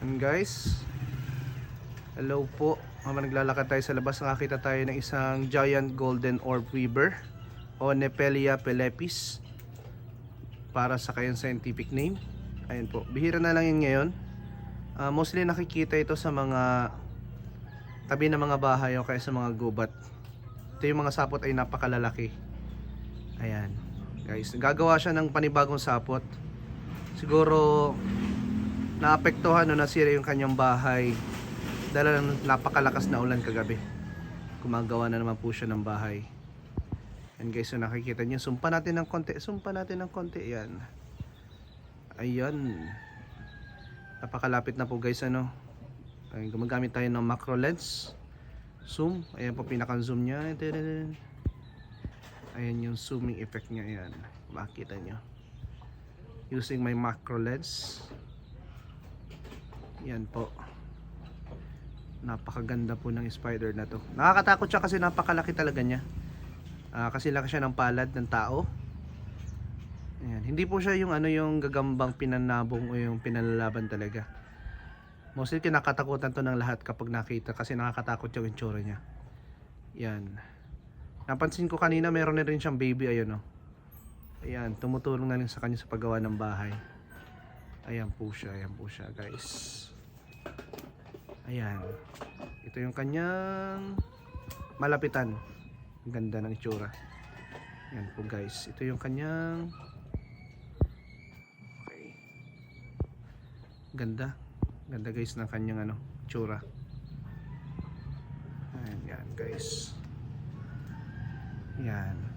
And guys, hello po. Habang naglalakad tayo sa labas, nakakita tayo ng isang giant golden orb weaver o Nepelia pelepis para sa kayang scientific name. Ayan po. Bihira na lang yun ngayon. Ah, mostly nakikita ito sa mga tabi ng mga bahay o kaya sa mga gubat. Ito yung mga sapot ay napakalalaki. Ayan. Guys, gagawa siya ng panibagong sapot. Siguro naapektuhan o nasira yung kanyang bahay dahil ng napakalakas na ulan kagabi. Gumagawa na naman po siya ng bahay. Yan guys, so nakikita niyo, sumpa natin ng konti. Sumpa natin ng konti, yan. Ayan. Napakalapit na po guys, ano. Ay, gumagamit tayo ng macro lens. Zoom. Ayan po pinakang zoom. Tadadadad. Ayan yung zooming effect niya. Ayan. Makita niyo. Using my macro lens. Yan po. Napakaganda po ng spider na to. Nakakatakot siya kasi napakalaki talaga niya. Ah, kasi laki siya ng palad ng tao. Ayan. Hindi po siya yung ano yung gagambang pinanabong o yung pinalalaban talaga. Mostly kinakatakutan to ng lahat kapag nakita kasi nakakatakot yung itsura niya. Yan. Napansin ko kanina meron na rin siyang baby ayun oh. Ayan, tumutulong na rin sa kanya sa paggawa ng bahay. Ayan po siya, ayan po siya guys. Ayan. Ito yung kanyang malapitan. Ang ganda ng itsura. Ayan po guys. Ito yung kanyang Okay. Ganda. Ganda guys ng kanyang ano, itsura. Ayan, yan guys. Yan.